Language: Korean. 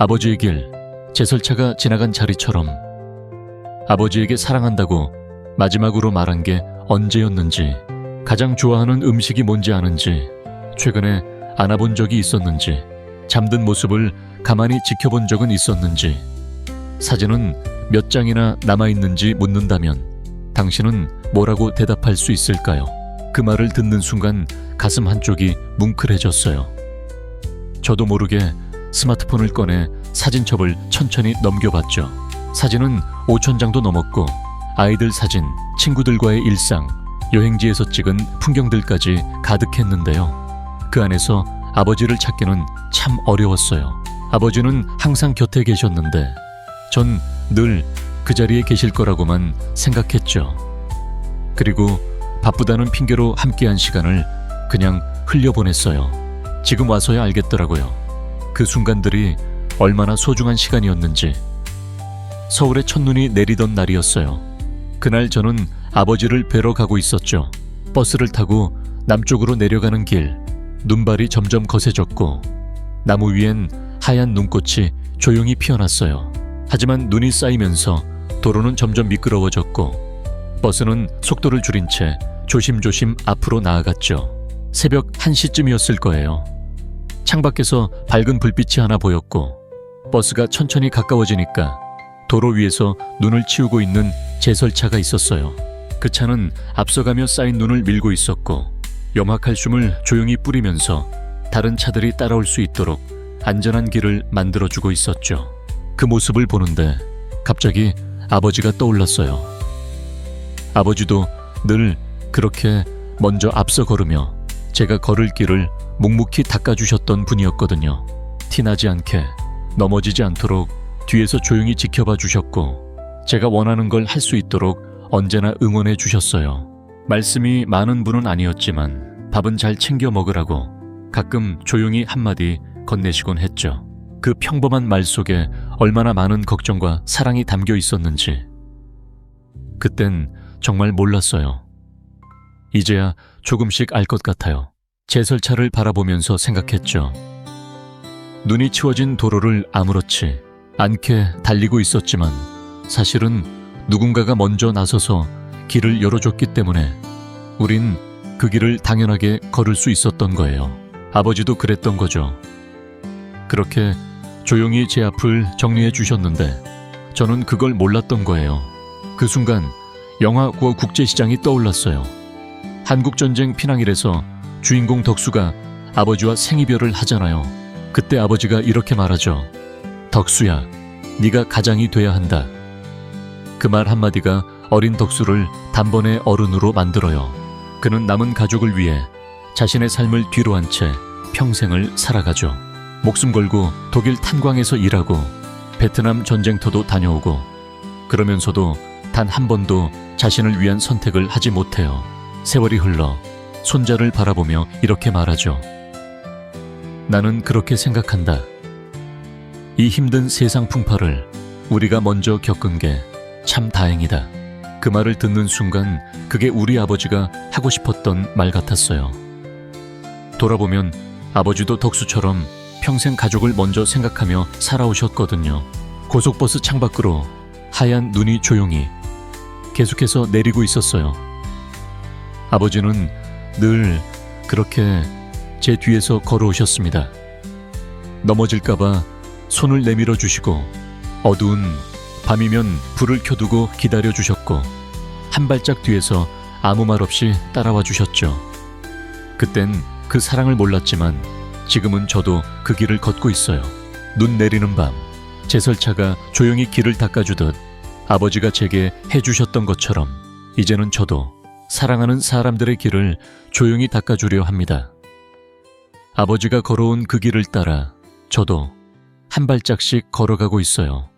아버지의 길, 제설차가 지나간 자리처럼 아버지에게 사랑한다고 마지막으로 말한 게 언제였는지, 가장 좋아하는 음식이 뭔지 아는지, 최근에 안아본 적이 있었는지, 잠든 모습을 가만히 지켜본 적은 있었는지, 사진은 몇 장이나 남아있는지 묻는다면 당신은 뭐라고 대답할 수 있을까요? 그 말을 듣는 순간 가슴 한쪽이 뭉클해졌어요. 저도 모르게 스마트폰을 꺼내 사진첩을 천천히 넘겨봤죠. 사진은 5천 장도 넘었고 아이들 사진, 친구들과의 일상, 여행지에서 찍은 풍경들까지 가득했는데요. 그 안에서 아버지를 찾기는 참 어려웠어요. 아버지는 항상 곁에 계셨는데 전 늘 그 자리에 계실 거라고만 생각했죠. 그리고 바쁘다는 핑계로 함께한 시간을 그냥 흘려보냈어요. 지금 와서야 알겠더라고요. 그 순간들이 얼마나 소중한 시간이었는지. 서울에 첫눈이 내리던 날이었어요. 그날 저는 아버지를 뵈러 가고 있었죠. 버스를 타고 남쪽으로 내려가는 길, 눈발이 점점 거세졌고, 나무 위엔 하얀 눈꽃이 조용히 피어났어요. 하지만 눈이 쌓이면서 도로는 점점 미끄러워졌고, 버스는 속도를 줄인 채 조심조심 앞으로 나아갔죠. 새벽 1시쯤이었을 거예요. 창밖에서 밝은 불빛이 하나 보였고, 버스가 천천히 가까워지니까 도로 위에서 눈을 치우고 있는 제설차가 있었어요. 그 차는 앞서가며 쌓인 눈을 밀고 있었고 염화칼슘을 조용히 뿌리면서 다른 차들이 따라올 수 있도록 안전한 길을 만들어주고 있었죠. 그 모습을 보는데 갑자기 아버지가 떠올랐어요. 아버지도 늘 그렇게 먼저 앞서 걸으며 제가 걸을 길을 묵묵히 닦아주셨던 분이었거든요. 티나지 않게 넘어지지 않도록 뒤에서 조용히 지켜봐 주셨고 제가 원하는 걸 할 수 있도록 언제나 응원해 주셨어요. 말씀이 많은 분은 아니었지만 밥은 잘 챙겨 먹으라고 가끔 조용히 한마디 건네시곤 했죠. 그 평범한 말 속에 얼마나 많은 걱정과 사랑이 담겨 있었는지 그땐 정말 몰랐어요. 이제야 조금씩 알 것 같아요. 제설차를 바라보면서 생각했죠. 눈이 치워진 도로를 아무렇지 않게 달리고 있었지만 사실은 누군가가 먼저 나서서 길을 열어줬기 때문에 우린 그 길을 당연하게 걸을 수 있었던 거예요. 아버지도 그랬던 거죠. 그렇게 조용히 제 앞을 정리해 주셨는데 저는 그걸 몰랐던 거예요. 그 순간 영화 구호 국제시장이 떠올랐어요. 한국전쟁 피난길에서 주인공 덕수가 아버지와 생이별을 하잖아요. 그때 아버지가 이렇게 말하죠. 덕수야, 네가 가장이 돼야 한다. 그 말 한마디가 어린 덕수를 단번에 어른으로 만들어요. 그는 남은 가족을 위해 자신의 삶을 뒤로 한 채 평생을 살아가죠. 목숨 걸고 독일 탄광에서 일하고 베트남 전쟁터도 다녀오고 그러면서도 단 한 번도 자신을 위한 선택을 하지 못해요. 세월이 흘러 손자를 바라보며 이렇게 말하죠. 나는 그렇게 생각한다. 이 힘든 세상 풍파를 우리가 먼저 겪은 게 참 다행이다. 그 말을 듣는 순간 그게 우리 아버지가 하고 싶었던 말 같았어요. 돌아보면 아버지도 덕수처럼 평생 가족을 먼저 생각하며 살아오셨거든요. 고속버스 창밖으로 하얀 눈이 조용히 계속해서 내리고 있었어요. 아버지는 늘 그렇게 제 뒤에서 걸어오셨습니다. 넘어질까봐 손을 내밀어 주시고 어두운 밤이면 불을 켜두고 기다려 주셨고 한 발짝 뒤에서 아무 말 없이 따라와 주셨죠. 그땐 그 사랑을 몰랐지만 지금은 저도 그 길을 걷고 있어요. 눈 내리는 밤 제설차가 조용히 길을 닦아주듯 아버지가 제게 해주셨던 것처럼 이제는 저도 사랑하는 사람들의 길을 조용히 닦아주려 합니다. 아버지가 걸어온 그 길을 따라 저도 한 발짝씩 걸어가고 있어요.